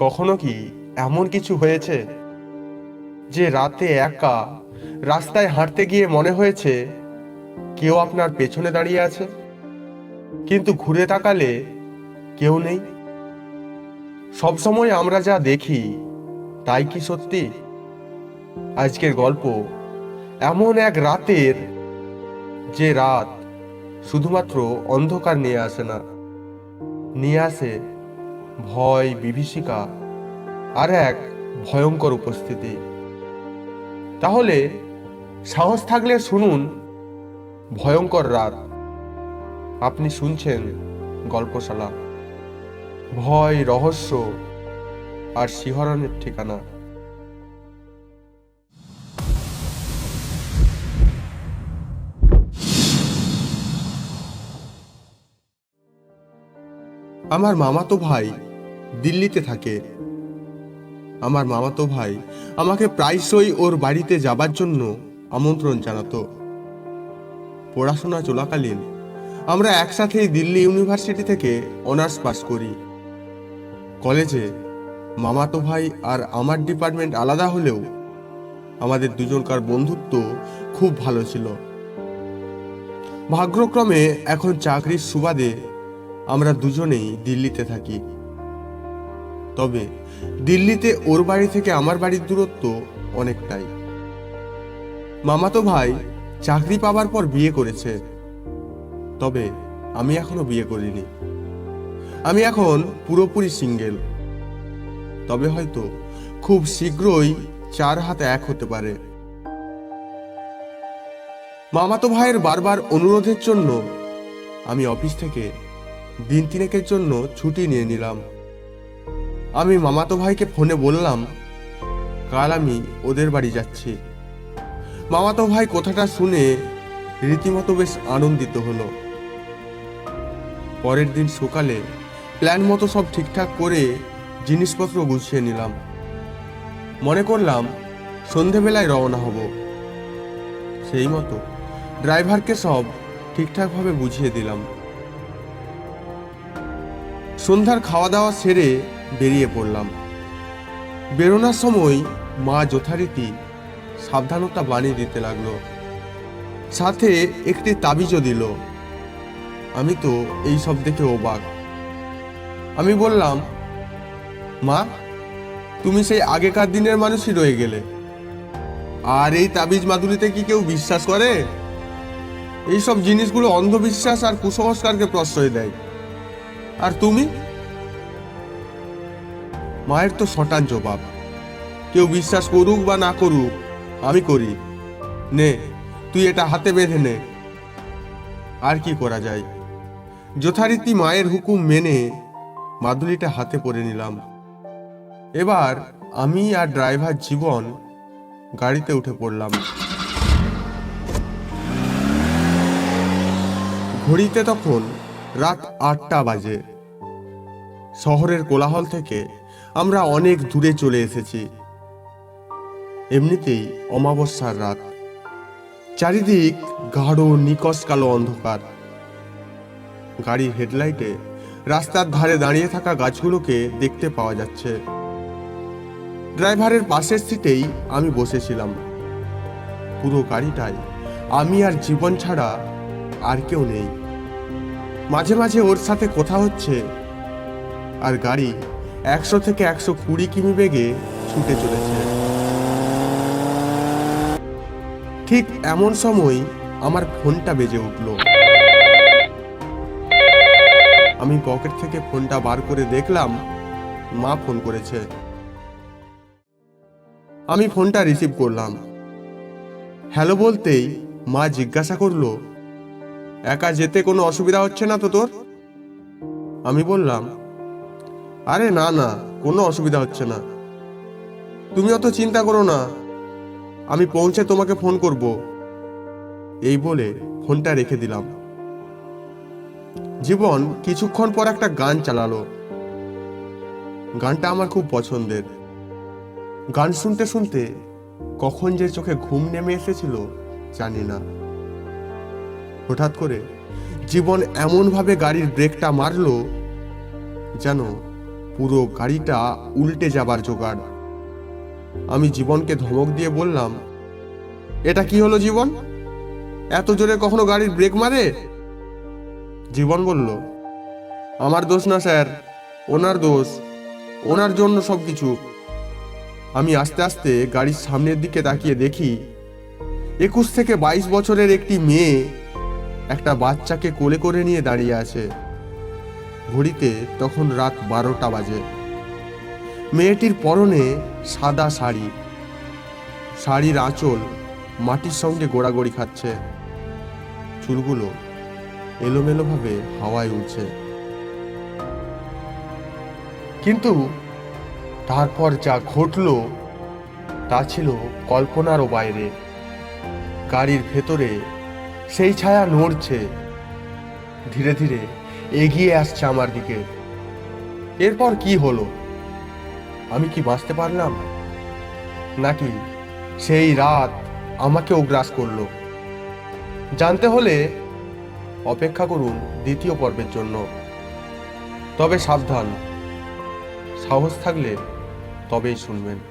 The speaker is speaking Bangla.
কখনো কি এমন কিছু হয়েছে? যে রাতে একা রাস্তায় হাঁটতে গিয়ে মনে হয়েছে কেউ আপনার পেছনে দাঁড়িয়ে আছে? কিন্তু ঘুরে তাকালে কেউ নেই। সবসময় আমরা যা দেখি, তাই কি সত্যি? আজকের গল্প এমন এক রাতের যে রাত শুধুমাত্র অন্ধকার নিয়ে আসে না, নিয়ে আসে ভয় বিভীষিকা, আর এক ভয়ঙ্কর উপস্থিতি। তাহলে সাহস থাকলে শুনুন, ভয়ঙ্কর রাত। আপনি শুনছেন গল্পশালা। ভয়, রহস্য আর শিহরণের ঠিকানা। আমার মামাতো ভাই দিল্লিতে থাকে। আমার মামাতো ভাই আমাকে প্রায়শই ওর বাড়িতে যাবার জন্য আমন্ত্রণ জানাতো। পড়াশোনা চলাকালীন আমরা একসাথেই দিল্লি ইউনিভার্সিটি থেকে অনার্স পাস করি। কলেজে মামাতো ভাই আর আমার ডিপার্টমেন্ট আলাদা হলেও আমাদের দুজনকার বন্ধুত্ব খুব ভালো ছিল। ভাগ্যক্রমে এখন চাকরির সুবাদে আমরা দুজনেই দিল্লিতে থাকি। তবে দিল্লিতে ওর বাড়ি থেকে আমার বাড়ির দূরত্ব অনেকটাই। মামাতো ভাই চাকরি পাবার পর বিয়ে করেছে। তবে আমি এখনও বিয়ে করিনি। আমি এখন পুরোপুরি সিঙ্গেল। তবে হয়তো খুব শীঘ্রই চার হাত এক হতে পারে। মামাতো ভাইয়ের বারবার অনুরোধের জন্য আমি অফিস থেকে দিন তিনেকের জন্য ছুটি নিয়ে নিলাম। আমি মামাতো ভাইকে ফোনে বললাম, কাল আমি ওদের বাড়ি যাচ্ছি। মামাতো ভাই কথাটা শুনে রীতিমতো বেশ আনন্দিত হলো। পরের দিন সকালে প্ল্যান মতো সব ঠিকঠাক করে জিনিসপত্র গুছিয়ে নিলাম। মনে করলাম সন্ধেবেলায় রওনা হব। সেই মতো ড্রাইভারকে সব ঠিকঠাকভাবে বুঝিয়ে দিলাম। সন্ধ্যার খাওয়া দাওয়া সেরে বেরিয়ে পড়লাম। বেরোনোর সময় মা যথারীতি সাবধানতা বানিয়ে দিতে লাগল। সাথে একটি তাবিজও দিল। আমি তো এই সব দেখে অবাক। আমি বললাম, মা, তুমি সেই আগেকার দিনের মানুষই রয়ে গেলে। আর এই তাবিজ মাদুলিতে কি কেউ বিশ্বাস করে? এইসব জিনিসগুলো অন্ধবিশ্বাস আর কুসংস্কারকে প্রশ্রয় দেয়। আর তুমি? মায়ের তো শটান জবাব। কেউ বিশ্বাস করুক বা না করুক, আমি করি। নে, তুই এটা হাতে বেঁধে নে। আর কি করা যায়? যথারীতি মায়ের হুকুম মেনে মাদুলিটা হাতে পরে নিলাম। এবার আমি আর ড্রাইভার জীবন গাড়িতে উঠে পড়লাম। ঘড়িতে তখন রাত আটটা বাজে। শহরের কোলাহল থেকে আমরা অনেক দূরে চলে এসেছি। এমনিতেই অমাবস্যার রাত। চারিদিক গাঢ়, নিকশ, কালো অন্ধকার। গাড়ির হেডলাইটে রাস্তার ধারে দাঁড়িয়ে থাকা গাছগুলোকে দেখতে পাওয়া যাচ্ছে। ড্রাইভারের পাশের সিটেই আমি বসেছিলাম। পুরো গাড়িটায় আমি আর জীবন ছাড়া আর কেউ নেই। মাঝে মাঝে ওর সাথে কথা হচ্ছে আর গাড়ি একশো থেকে একশো কুড়ি কিমি বেগে ছুটে চলেছে। ঠিক এমন সময় আমার ফোনটা বেজে উঠল। আমি পকেট থেকে ফোনটা বার করে দেখলাম, মা ফোন করেছে। আমি ফোনটা রিসিভ করলাম। হ্যালো বলতেই মা জিজ্ঞাসা করল, একা যেতে কোনো অসুবিধা হচ্ছে না তো তোর? আমি বললাম আরে না না, কোনো অসুবিধা হচ্ছে না। তুমি অত চিন্তা করো না। আমি পৌঁছে তোমাকে ফোন করব। এই বলে ফোনটা রেখে দিলাম। জীবন কিছুক্ষণ পর একটা গান চালালো। গানটা আমার খুব পছন্দের। গান শুনতে শুনতে কখন যে চোখে ঘুম নেমে এসেছিল, জানি না। হঠাৎ করে জীবন এমনভাবে গাড়ির ব্রেকটা মারলো, যেন পুরো গাড়িটা উল্টে যাবার জোগাড়। আমি জীবনকে ধমক দিয়ে বললাম, এটা কি হলো জীবন? এত জোরে কখনো গাড়ির ব্রেক মারে? জীবন বলল, আমার দোষ না, স্যার। ওনার দোষ। ওনার জন্য সব কিছু আমি আস্তে আস্তে গাড়ির সামনের দিকে তাকিয়ে দেখি, একুশ থেকে বাইশ বছরের একটি মেয়ে একটা বাচ্চাকে কোলে করে নিয়ে দাঁড়িয়ে আছে। ঘড়িতে তখন রাত বারোটা বাজে। মেয়েটির পরনে সাদা শাড়ি। শাড়ির আঁচল মাটির সঙ্গে গোড়াগড়ি খাচ্ছে। চুলগুলো এলোমেলোভাবে হাওয়ায় উঠছে কিন্তু তারপর যা ঘটলো, তা ছিল কল্পনারও বাইরে। গাড়ির ভেতরে সেই ছায়া নড়ছে। ধীরে ধীরে এগিয়ে আসছে আমার দিকে। এরপর কি হলো? আমি কি বাঁচতে পারলাম? নাকি সেই রাত আমাকেও গ্রাস করল? জানতে হলে অপেক্ষা করুন দ্বিতীয় পর্বের জন্য। তবে সাবধান, সাহস থাকলে তবেই শুনবেন।